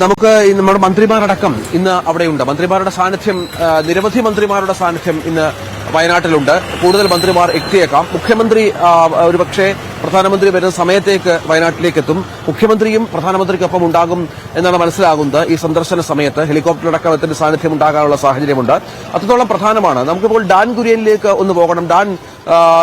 നമുക്ക് നമ്മുടെ മന്ത്രിമാരടക്കം ഇന്ന് അവിടെയുണ്ട്. മന്ത്രിമാരുടെ സാന്നിധ്യം നിരവധി മന്ത്രിമാരുടെ സാന്നിധ്യം ഇന്ന് വയനാട്ടിലുണ്ട്. കൂടുതൽ മന്ത്രിമാർ എത്തിയേക്കാം. മുഖ്യമന്ത്രി ഒരുപക്ഷെ പ്രധാനമന്ത്രി വരുന്ന സമയത്തേക്ക് വയനാട്ടിലേക്ക് എത്തും മുഖ്യമന്ത്രിയും പ്രധാനമന്ത്രിക്കൊപ്പം ഉണ്ടാകും എന്നാണ് മനസ്സിലാകുന്നത്. ഈ സന്ദർശന സമയത്ത് ഹെലികോപ്റ്റർ എത്തിന്റെ സാന്നിധ്യം ഉണ്ടാകാനുള്ള സാഹചര്യമുണ്ട്. അത്രത്തോളം പ്രധാനമാണ്. നമുക്കിപ്പോൾ ഡാൻ കുര്യനിലേക്ക് ഒന്ന് പോകണം. ഡാൻ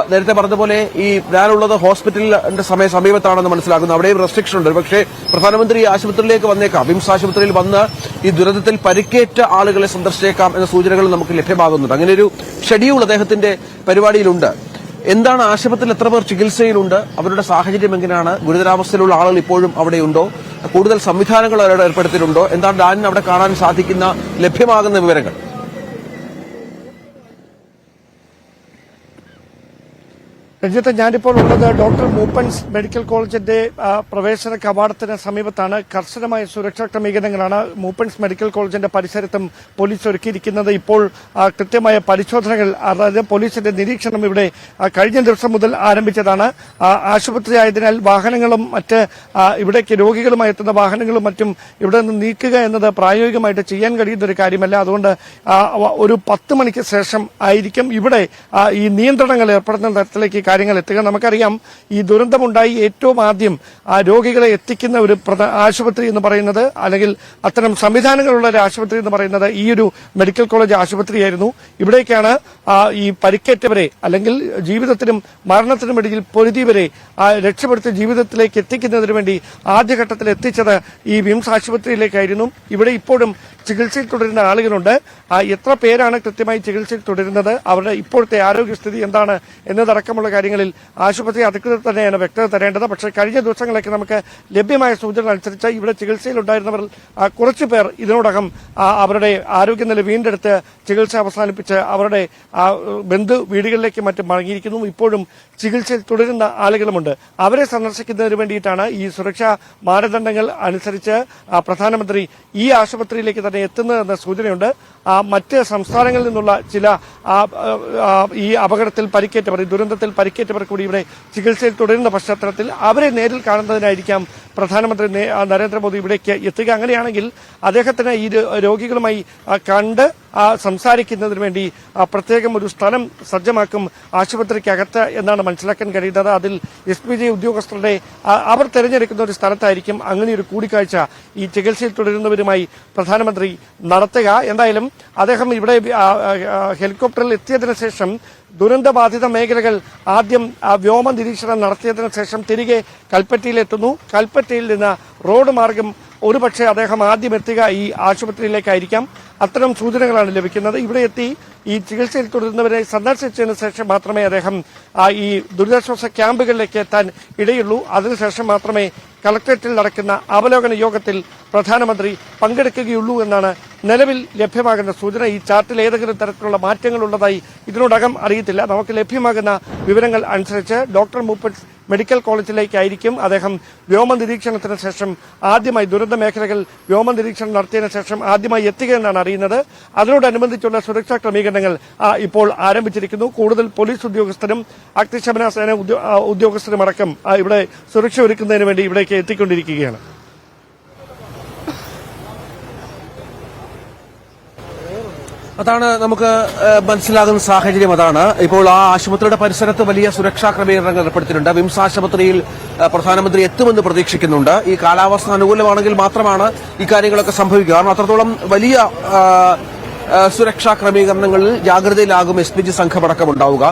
നേരത്തെ പറഞ്ഞതുപോലെ ഈ ഞാനുള്ളത് ഹോസ്പിറ്റലിന്റെ സമയ സമീപത്താണെന്ന് മനസ്സിലാക്കുന്നു. അവിടെയും റെസ്ട്രിക്ഷൻ ഉണ്ട്. പക്ഷേ പ്രധാനമന്ത്രി ആശുപത്രിയിലേക്ക് വന്നേക്കാം. വിംസ് ആശുപത്രിയിൽ വന്ന് ഈ ദുരന്തത്തിൽ പരിക്കേറ്റ ആളുകളെ സന്ദർശിച്ചേക്കാം എന്ന സൂചനകൾ നമുക്ക് ലഭ്യമാകുന്നുണ്ട്. അങ്ങനെ ഒരു ഷെഡ്യൂൾ അദ്ദേഹത്തിന്റെ പരിപാടിയിലുണ്ട്. എന്താണ് ആശുപത്രിയിൽ എത്ര പേർ ചികിത്സയിലുണ്ട്? അവരുടെ സാഹചര്യം എങ്ങനെയാണ്? ഗുരുതരാവസ്ഥയിലുള്ള ആളുകൾ ഇപ്പോഴും അവിടെയുണ്ടോ? കൂടുതൽ സംവിധാനങ്ങൾ അവരുടെ ഏർപ്പെടുത്തിയിട്ടുണ്ടോ? എന്താണ് ഡാനിന് അവിടെ കാണാൻ സാധിക്കുന്ന ലഭ്യമാകുന്ന വിവരങ്ങൾ? രഞ്ജിത്ത് ഞാനിപ്പോൾ ഉള്ളത് ഡോക്ടർ മൂപ്പൻസ് മെഡിക്കൽ കോളേജിന്റെ പ്രവേശന കവാടത്തിന് സമീപത്താണ്. കർശനമായ സുരക്ഷാ ക്രമീകരണങ്ങളാണ് മൂപ്പൻസ് മെഡിക്കൽ കോളേജിന്റെ പരിസരത്തും പോലീസ് ഒരുക്കിയിരിക്കുന്നത്. ഇപ്പോൾ കൃത്യമായ പരിശോധനകൾ അതായത് പോലീസിന്റെ നിരീക്ഷണം ഇവിടെ കഴിഞ്ഞ ദിവസം മുതൽ ആരംഭിച്ചതാണ്. ആശുപത്രി ആയതിനാൽ വാഹനങ്ങളും മറ്റ് ഇവിടേക്ക് രോഗികളുമായി എത്തുന്ന വാഹനങ്ങളും മറ്റും ഇവിടെ നിന്ന് നീക്കുക എന്നത് പ്രായോഗികമായിട്ട് ചെയ്യാൻ കഴിയുന്ന ഒരു കാര്യമല്ല. അതുകൊണ്ട് ഒരു പത്ത് മണിക്ക് ശേഷം ആയിരിക്കും ഇവിടെ ഈ നിയന്ത്രണങ്ങൾ ഏർപ്പെടുന്ന തരത്തിലേക്ക് കാര്യങ്ങൾ എത്തുക. നമുക്കറിയാം ഈ ദുരന്തമുണ്ടായി ഏറ്റവും ആദ്യം ആ രോഗികളെ എത്തിക്കുന്ന ഒരു ആശുപത്രി എന്ന് പറയുന്നത് അല്ലെങ്കിൽ അത്തരം സംവിധാനങ്ങളുള്ള ഒരു ആശുപത്രി എന്ന് പറയുന്നത് ഈ ഒരു മെഡിക്കൽ കോളേജ് ആശുപത്രിയായിരുന്നു. ഇവിടേക്കാണ് ഈ പരിക്കേറ്റവരെ അല്ലെങ്കിൽ ജീവിതത്തിനും മരണത്തിനും ഇടയിൽ പൊരുതിയവരെ രക്ഷപ്പെടുത്തി ജീവിതത്തിലേക്ക് എത്തിക്കുന്നതിന് വേണ്ടി ആദ്യഘട്ടത്തിൽ എത്തിച്ചത് ഈ വിംസ് ആശുപത്രിയിലേക്കായിരുന്നു. ഇവിടെ ഇപ്പോഴും ചികിത്സയിൽ തുടരുന്ന ആളുകളുണ്ട്. എത്ര പേരാണ് കൃത്യമായി ചികിത്സയിൽ തുടരുന്നത്? അവരുടെ ഇപ്പോഴത്തെ ആരോഗ്യസ്ഥിതി എന്താണ് എന്നതടക്കമുള്ള കാര്യങ്ങളിൽ ആശുപത്രി അധികൃതർ തന്നെയാണ് വ്യക്തത തരേണ്ടത്. പക്ഷേ കഴിഞ്ഞ ദിവസങ്ങളിലേക്ക് നമുക്ക് ലഭ്യമായ സൂചന അനുസരിച്ച് ഇവിടെ ചികിത്സയിലുണ്ടായിരുന്നവർ കുറച്ചു പേർ ഇതിനോടകം അവരുടെ ആരോഗ്യനില വീണ്ടെടുത്ത് ചികിത്സ അവസാനിപ്പിച്ച് അവരുടെ ബന്ധു വീടുകളിലേക്ക് മറ്റും മടങ്ങിയിരിക്കുന്നു. ഇപ്പോഴും ചികിത്സയിൽ തുടരുന്ന ആളുകളുമുണ്ട്. അവരെ സന്ദർശിക്കുന്നതിന് വേണ്ടിയിട്ടാണ് ഈ സുരക്ഷാ മാനദണ്ഡങ്ങൾ അനുസരിച്ച് പ്രധാനമന്ത്രി ഈ ആശുപത്രിയിലേക്ക് തന്നെ എത്തുന്നതെന്ന സൂചനയുണ്ട്. മറ്റ് സംസ്ഥാനങ്ങളിൽ നിന്നുള്ള ചില ഈ അപകടത്തിൽ പരിക്കേറ്റവർ ദുരന്തത്തിൽ പരിക്കേറ്റവർ കൂടി ഇവിടെ ചികിത്സയിൽ തുടരുന്ന പശ്ചാത്തലത്തിൽ അവരെ നേരിൽ കാണുന്നതിനായിരിക്കാം പ്രധാനമന്ത്രി നരേന്ദ്രമോദി ഇവിടേക്ക് എത്തുക. അങ്ങനെയാണെങ്കിൽ അദ്ദേഹത്തിന് ഈ രോഗികളുമായി കണ്ട് സംസാരിക്കുന്നതിന് വേണ്ടി പ്രത്യേകം ഒരു സ്ഥലം സജ്ജമാക്കും ആശുപത്രിക്കകത്ത് എന്നാണ് മനസ്സിലാക്കാൻ കഴിയുന്നത്. അതിൽ എസ് പി ജി ഉദ്യോഗസ്ഥരുടെ അവർ തെരഞ്ഞെടുക്കുന്ന ഒരു സ്ഥലത്തായിരിക്കും അങ്ങനെ ഒരു കൂടിക്കാഴ്ച ഈ ചികിത്സയിൽ തുടരുന്നവരുമായി പ്രധാനമന്ത്രി നടത്തുക. എന്തായാലും അദ്ദേഹം ഇവിടെ ഹെലികോപ്റ്ററിൽ എത്തിയതിനു ശേഷം ദുരന്തബാധിത മേഖലകൾ ആദ്യം വ്യോമ നിരീക്ഷണം നടത്തിയതിനു ശേഷം തിരികെ കൽപ്പറ്റയിലെത്തുന്നു. കൽപ്പറ്റയിൽ നിന്ന് റോഡ് മാർഗം ഒരുപക്ഷെ അദ്ദേഹം ആദ്യം എത്തുക ഈ ആശുപത്രിയിലേക്കായിരിക്കാം. അത്തരം സൂചനകളാണ് ലഭിക്കുന്നത്. ഇവിടെ എത്തി ഈ ചികിത്സയിൽ തുടരുന്നവരെ സന്ദർശിച്ചതിന് ശേഷം മാത്രമേ അദ്ദേഹം ഈ ദുരിതാശ്വാസ ക്യാമ്പുകളിലേക്ക് എത്താൻ ഇടയുള്ളൂ. അതിനുശേഷം മാത്രമേ കളക്ടറേറ്റിൽ നടക്കുന്ന അവലോകന യോഗത്തിൽ പ്രധാനമന്ത്രി പങ്കെടുക്കുകയുള്ളൂ എന്നാണ് നിലവിൽ ലഭ്യമാകുന്ന സൂചന. ഈ ചാർട്ടിൽ ഏതെങ്കിലും തരത്തിലുള്ള മാറ്റങ്ങൾ ഉള്ളതായി ഇതിനോടകം അറിയത്തില്ല. നമുക്ക് ലഭ്യമാകുന്ന വിവരങ്ങൾ അനുസരിച്ച് ഡോക്ടർ മൂപ്പൻസ് മെഡിക്കൽ കോളേജിലേക്കായിരിക്കും അദ്ദേഹം വ്യോമ നിരീക്ഷണത്തിന് ശേഷം ആദ്യമായി ദുരന്ത മേഖലകൾ വ്യോമ നിരീക്ഷണം നടത്തിയതിനു ശേഷം ആദ്യമായി എത്തുകയെന്നാണ് അറിയുന്നത്. അതിനോടനുബന്ധിച്ചുള്ള സുരക്ഷാ ക്രമീകരണങ്ങൾ ഇപ്പോൾ ആരംഭിച്ചിരിക്കുന്നു. കൂടുതൽ പോലീസ് ഉദ്യോഗസ്ഥരും അഗ്നിശമന സേന ഉദ്യോഗസ്ഥരുമടക്കം ഇവിടെ സുരക്ഷ ഒരുക്കുന്നതിന് വേണ്ടി ഇവിടേക്ക് എത്തിക്കൊണ്ടിരിക്കുകയാണ്. അതാണ് നമുക്ക് മനസ്സിലാകുന്ന സാഹചര്യം അതാണ്. ഇപ്പോൾ ആ ആശുപത്രിയുടെ പരിസരത്ത് വലിയ സുരക്ഷാ ക്രമീകരണങ്ങൾ ഏർപ്പെടുത്തിയിട്ടുണ്ട്. വിംസ് ആശുപത്രിയിൽ പ്രധാനമന്ത്രി എത്തുമെന്ന് പ്രതീക്ഷിക്കുന്നുണ്ട്. ഈ കാലാവസ്ഥ അനുകൂലമാണെങ്കിൽ മാത്രമാണ് ഇക്കാര്യങ്ങളൊക്കെ സംഭവിക്കുക. കാരണം അത്രത്തോളം വലിയ സുരക്ഷാ ക്രമീകരണങ്ങളിൽ ജാഗ്രതയിലാകും എസ് പി ജി സംഘമടക്കം ഉണ്ടാവുക.